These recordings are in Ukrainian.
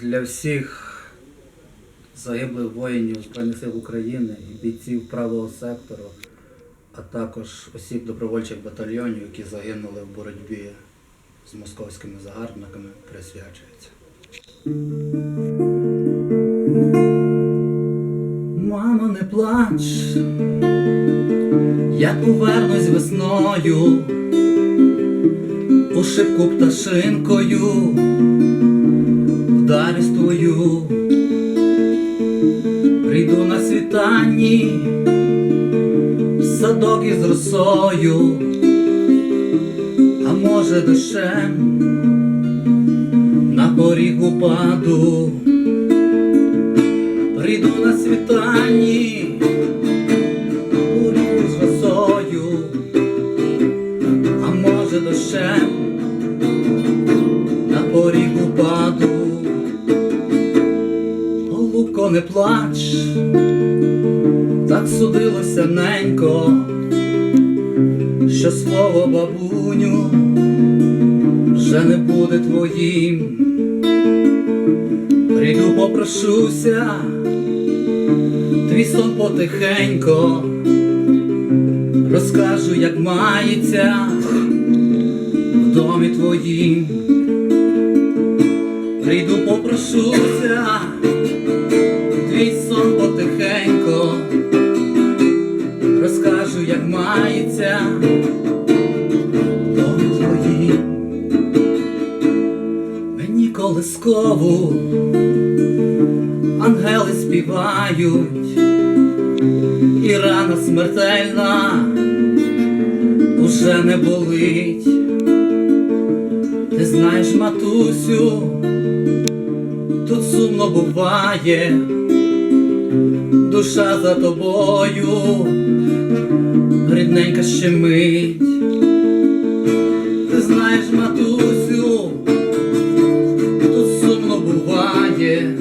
для всіх загиблих воїнів Збройних сил України і бійців правого сектору, а також осіб добровольчих батальйонів, які загинули в боротьбі з московськими загарбниками, присвячується. Мамо, не плач, я повернусь весною, у пташинкою, вдарюсь твою, прийду на світанні, садок із росою, а може дощем на поріг упаду. Прийду на світанні, не плач, так судилося ненько, що слово бабуню вже не буде твоїм. Прийду, попрошуся, твій сон потихенько, розкажу, як мається в домі твоїм. Прийду, попрошуся, розкажу, як мається в домі твоїм. Мені колискову ангели співають, і рана смертельна уже не болить. Ти знаєш, матусю, тут сумно буває, душа за тобою, рідненька щемить. Ти знаєш, матусю, тут сумно буває,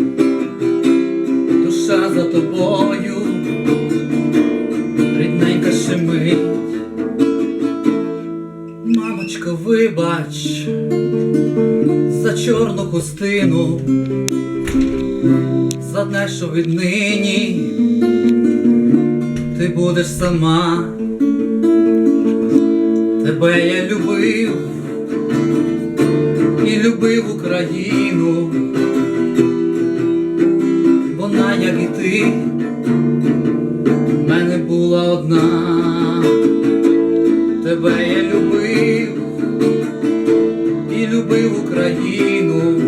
душа за тобою, рідненька щемить. Мамочко, вибач за чорну хустину, за те, що віднині ти будеш сама, тебе я любив і любив Україну, вона, як і ти, в мене була одна, тебе я любив і любив Україну,